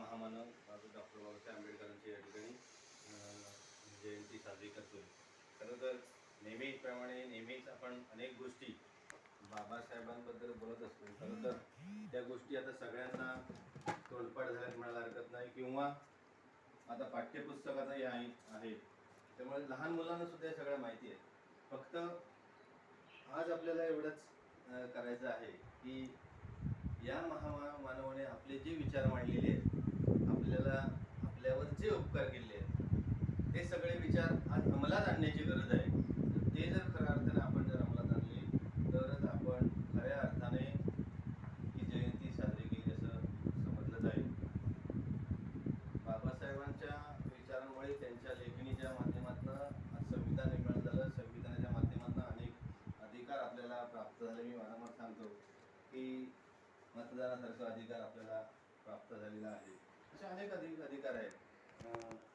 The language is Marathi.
महामानव डॉक्टर बाबासाहेब आंबेडकरांची या ठिकाणी जयंती साजरी करतोय. खरं तर नेहमीप्रमाणे नेहमीच आपण अनेक गोष्टी बाबासाहेबांबद्दल बोलत असतो. खरं तर त्या गोष्टी आता सगळ्यांना तोडपाड झाल्यात म्हणायला हरकत नाही. किंवा आता पाठ्यपुस्तकातही आहे आहेत त्यामुळे लहान मुलांना सुद्धा या सगळ्या माहिती आहे. फक्त आज आपल्याला एवढंच करायचं आहे की या महामानवाने आपले जे विचार मांडलेले आहेत आपल्याला आपल्यावर जे उपकार केले आहेत ते सगळे विचार आज अंमलात आणण्याची गरज आहे. ते जर खऱ्या अर्थाने आपण जर अंमलात आणले तरच आपण खऱ्या अर्थाने ही जयंती साजरी केली असं समजलं जाईल. बाबासाहेबांच्या विचारांमुळे त्यांच्या लेखणीच्या माध्यमातून आज संविधान निर्माण झालं. संविधानाच्या माध्यमातून अनेक अधिकार आपल्याला प्राप्त झाले. मी वारंवार सांगतो की मतदानासारखा अधिकार आपल्याला प्राप्त झालेला आहे. असे अनेक अधिक अधिकार आहेत. अं,